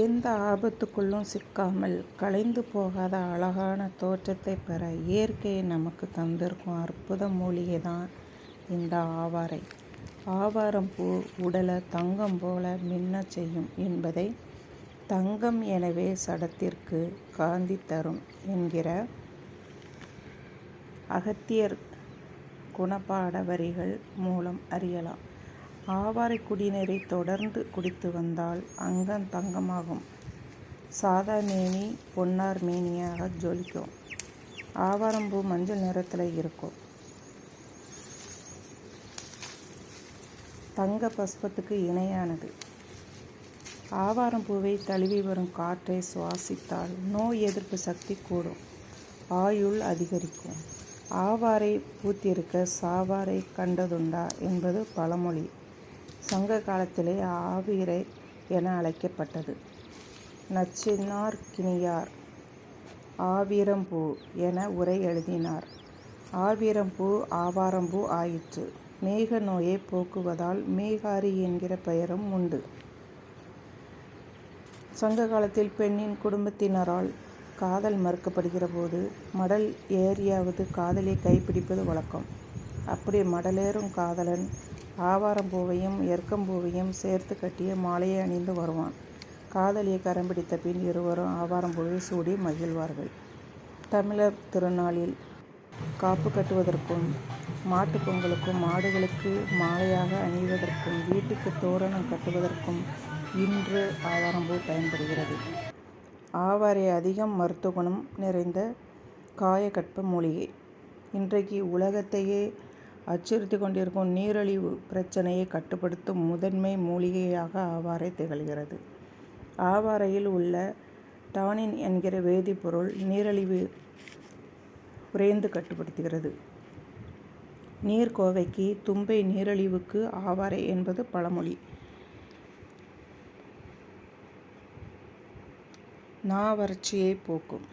எந்த ஆபத்துக்குள்ளும் சிக்காமல் கலைந்து போகாத அழகான தோற்றத்தை பெற இயற்கையை நமக்கு தந்திருக்கும் அற்புத மூலிகை தான் இந்த ஆவாரை. ஆவாரம் பூ உடலை தங்கம் போல மின்னச் செய்யும் என்பதை தங்கம் எனவே சடத்திற்கு காந்தி தரும் என்கிற அகத்தியர் குணப்பாட வரிகள் மூலம் அறியலாம். ஆவாரை குடிநீரை தொடர்ந்து குடித்து வந்தால் அங்கம் தங்கமாகும். சாதா மேனி பொன்னார் மேனியாக ஜொலிக்கும். ஆவாரம்பூ மஞ்சள் நிறத்தில் இருக்கும். தங்க பஸ்பத்துக்கு இணையானது. ஆவாரம்பூவை தழுவி வரும் காற்றை சுவாசித்தால் நோய் எதிர்ப்பு சக்தி கூடும். ஆயுள் அதிகரிக்கும். ஆவாரை பூத்திருக்க சாவாரை கண்டதுண்டா என்பது பழமொழி. சங்க காலத்திலே ஆவிரை என அழைக்கப்பட்டது. நச்சினார் கினியார் ஆவீரம்பூ என உரை எழுதினார். ஆவீரம்பூ ஆவாரம்பூ ஆயிற்று. மேக நோயை போக்குவதால் மேகாரி என்கிற பெயரும் உண்டு. சங்க காலத்தில் பெண்ணின் குடும்பத்தினரால் காதல் மறுக்கப்படுகிற போது மடல் ஏறியாவது காதலை கைப்பிடிப்பது வழக்கம். அப்படி மடலேறும் காதலன் ஆவாரம்பூவையும் எருக்கம்பூவையும் சேர்த்து கட்டிய மாலையை அணிந்து வருவான். காதலியை கரம் பிடித்த பின் இருவரும் ஆவாரம்பூவை சூடி மகிழ்வார்கள். தமிழர் திருநாளில் காப்பு கட்டுவதற்கும் மாட்டு பொங்கலுக்கும் மாடுகளுக்கு மாலையாக அணிவதற்கும் வீட்டுக்குத் தோரணம் கட்டுவதற்கும் இன்று ஆவாரம்பூ பயன்படுகிறது. ஆவாரை அதிகம் மருத்துவ குணம் நிறைந்த காயகற்ப மூலிகை. இன்றைக்கு உலகத்தையே அச்சுறுத்திக் கொண்டிருக்கும் நீரிழிவு பிரச்சனையை கட்டுப்படுத்தும் முதன்மை மூலிகையாக ஆவாரை திகழ்கிறது. ஆவாரையில் உள்ள டானின் என்கிற வேதிப்பொருள் நீரழிவு குறைந்து கட்டுப்படுத்துகிறது. நீர்க்கோவைக்கு தும்பை நீரிழிவுக்கு ஆவாரை என்பது பழமொழி. நாவறட்சியை போக்கும்.